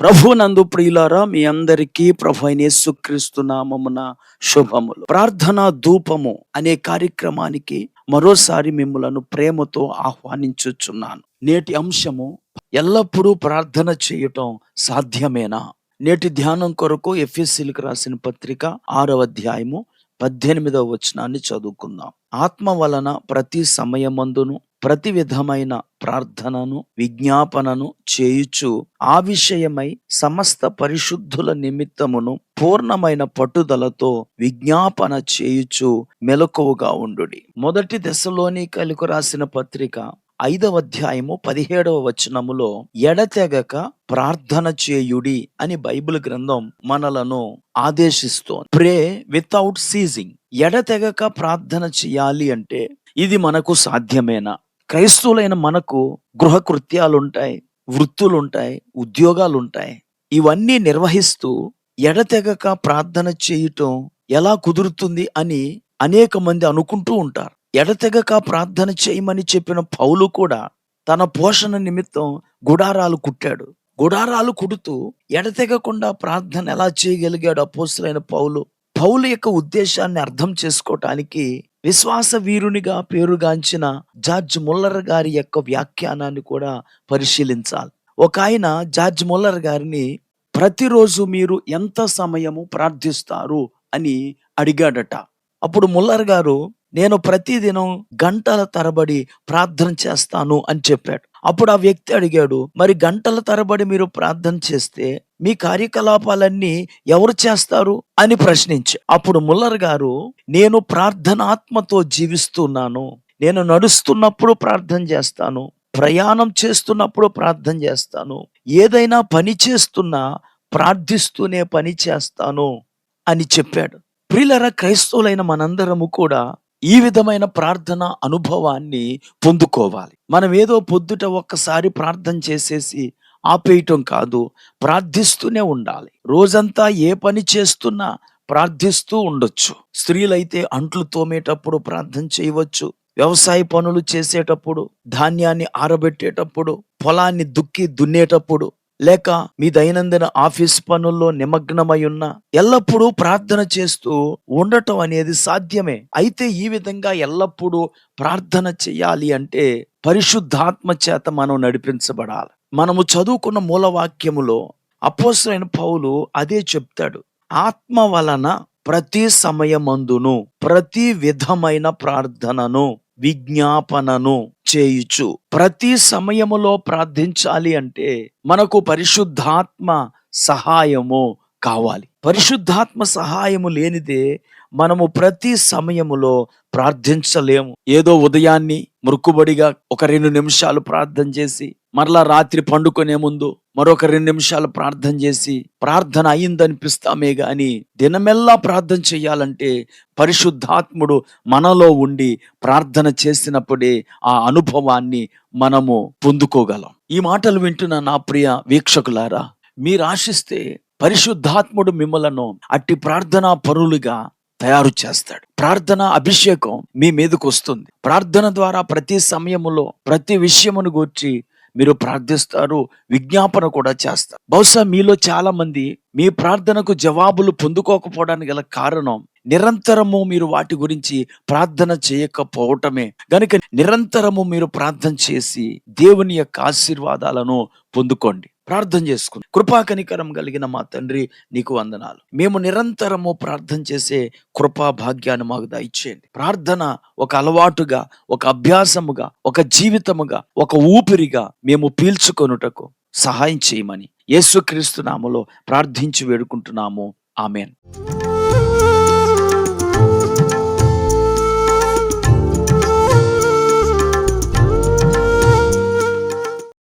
ప్రభు నందు ప్రియులారా మీ అందరికీ ప్రభు అయిన యేసుక్రీస్తు నామమున శుభములు. ప్రార్థనా ధూపము అనే కార్యక్రమానికి మరోసారి మిమ్మలను ప్రేమతో ఆహ్వానించుచున్నాను. నేటి అంశము ఎల్లప్పుడూ ప్రార్థన చేయటం సాధ్యమేనా? నేటి ధ్యానం కొరకు ఎఫ్ఎస్సీలకు రాసిన పత్రిక ఆరవ అధ్యాయము పద్దెనిమిదవ వచనాన్ని చదువుకుందాం. ఆత్మ వలన ప్రతి సమయమందును ప్రతి విధమైన ప్రార్థనను విజ్ఞాపనను చేయుచు ఆ విషయమై సమస్త పరిశుద్ధుల నిమిత్తమును పూర్ణమైన పట్టుదలతో విజ్ఞాపన చేయుచు మెలకువగా ఉండుడి. మొదటి దశలోని కలికు రాసిన పత్రిక ఐదవ అధ్యాయము పదిహేడవ వచనములో ఎడతెగక ప్రార్థన చేయుడి అని బైబిల్ గ్రంథం మనలను ఆదేశిస్తోంది. ప్రే వితౌట్ సీజింగ్. ఎడతెగక ప్రార్థన చేయాలి అంటే ఇది మనకు సాధ్యమేనా? క్రైస్తవులైన మనకు గృహకృత్యాలుంటాయి వృత్తులుంటాయి ఉద్యోగాలుంటాయి. ఇవన్నీ నిర్వహిస్తూ ఎడతెగక ప్రార్థన చేయటం ఎలా కుదురుతుంది అని అనేక మంది అనుకుంటూ ఉంటారు. ఎడతెగక ప్రార్థన చేయమని చెప్పిన పౌలు కూడా తన పోషణ నిమిత్తం గుడారాలు కుట్టాడు. గుడారాలు కుడుతూ ఎడతెగకుండా ప్రార్థన ఎలా చేయగలిగాడు అపోసులైన పౌలు? పౌలు యొక్క ఉద్దేశాన్ని అర్థం చేసుకోవటానికి విశ్వాస వీరునిగా పేరుగాంచిన జార్జ్ ముల్లర్ గారి యొక్క వ్యాఖ్యానాన్ని కూడా పరిశీలించాలి. ఒక ఆయన జార్జ్ ముల్లర్ గారిని ప్రతిరోజు మీరు ఎంత సమయము ప్రార్థిస్తారు? అని అడిగాడట. అప్పుడు ముల్లర్ గారు నేను ప్రతిదినం గంటల తరబడి ప్రార్థన చేస్తాను అని చెప్పాడు. అప్పుడు ఆ వ్యక్తి అడిగాడు మరి గంటల తరబడి మీరు ప్రార్థన చేస్తే మీ కార్యకలాపాలన్నీ ఎవరు చేస్తారు? అని ప్రశ్నించి. అప్పుడు ముల్లర్ గారు నేను ప్రార్థనాత్మతో జీవిస్తున్నాను. నేను నడుస్తున్నప్పుడు ప్రార్థన చేస్తాను. ప్రయాణం చేస్తున్నప్పుడు ప్రార్థన చేస్తాను. ఏదైనా పని చేస్తున్నా ప్రార్థిస్తూనే పని చేస్తాను అని చెప్పాడు. ప్రిలర క్రైస్తవులైన మనందరము కూడా ఈ విధమైన ప్రార్థన అనుభవాన్ని పొందుకోవాలి. మనం ఏదో పొద్దుట ఒక్కసారి ప్రార్థన చేసేసి ఆపేయటం కాదు ప్రార్థిస్తూనే ఉండాలి. రోజంతా ఏ పని చేస్తున్నా ప్రార్థిస్తూ ఉండొచ్చు. స్త్రీలైతే అంట్లు తోమేటప్పుడు ప్రార్థన చేయవచ్చు. వ్యవసాయ పనులు చేసేటప్పుడు ధాన్యాన్ని ఆరబెట్టేటప్పుడు పొలాన్ని దుక్కి దున్నేటప్పుడు లేక మీ దైనందిన ఆఫీస్ పనుల్లో నిమగ్నమై ఉన్న ఎల్లప్పుడూ ప్రార్థన చేస్తూ ఉండటం అనేది సాధ్యమే. అయితే ఈ విధంగా ఎల్లప్పుడూ ప్రార్థన చేయాలి అంటే పరిశుద్ధాత్మ చేత మనం నడిపించబడాలి. మనము చదువుకున్న మూలవాక్యములో అపోసరైన పౌలు అదే చెప్తాడు. ఆత్మ వలన ప్రతి సమయమందును ప్రతి విధమైన ప్రార్థనను విజ్ఞాపనను చేయుచు. ప్రతి సమయములో ప్రార్థించాలి అంటే మనకు పరిశుద్ధాత్మ సహాయము కావాలి. పరిశుద్ధాత్మ సహాయము లేనిదే మనము ప్రతి సమయములో ప్రార్థించలేము. ఏదో ఉదయాన్ని మురుక్కుబడిగా ఒక రెండు నిమిషాలు ప్రార్థన చేసి మరలా రాత్రి పండుకునే ముందు మరొక రెండు నిమిషాలు ప్రార్థన చేసి ప్రార్థన అయిందనిపిస్తామే గాని దినమెల్లా ప్రార్థన చేయాలంటే పరిశుద్ధాత్ముడు మనలో ఉండి ప్రార్థన చేసినప్పుడే ఆ అనుభవాన్ని మనము పొందుకోగలం. ఈ మాటలు వింటున్న నా ప్రియ వీక్షకులారా మీరు ఆశిస్తే పరిశుద్ధాత్ముడు మిమ్మలను అట్టి ప్రార్థనా పరులుగా తయారు చేస్తాడు. ప్రార్థన అభిషేకం మీ మీదకు వస్తుంది. ప్రార్థన ద్వారా ప్రతి సమయములో ప్రతి విషయమును గూర్చి మీరు ప్రార్థిస్తారు విజ్ఞాపన కూడా చేస్తారు. బహుశా మీలో చాలా మంది మీ ప్రార్థనకు జవాబులు పొందుకోకపోవడానికి గల కారణం నిరంతరము మీరు వాటి గురించి ప్రార్థన చేయకపోవటమే. గనుక నిరంతరము మీరు ప్రార్థన చేసి దేవుని యొక్క ఆశీర్వాదాలను పొందుకోండి. ప్రార్థన చేసుకుని కృపా కనికరం కలిగిన మా తండ్రి నీకు వందనాలు. మేము నిరంతరము ప్రార్థన చేసే కృపా భాగ్యాన్ని మాకు దయచేయండి. ప్రార్థన ఒక అలవాటుగా ఒక అభ్యాసముగా ఒక జీవితముగా ఒక ఊపిరిగా మేము పీల్చుకొనుటకు సహాయం చేయమని యేసుక్రీస్తు నామలో ప్రార్థించి వేడుకుంటున్నాము. ఆమెన్.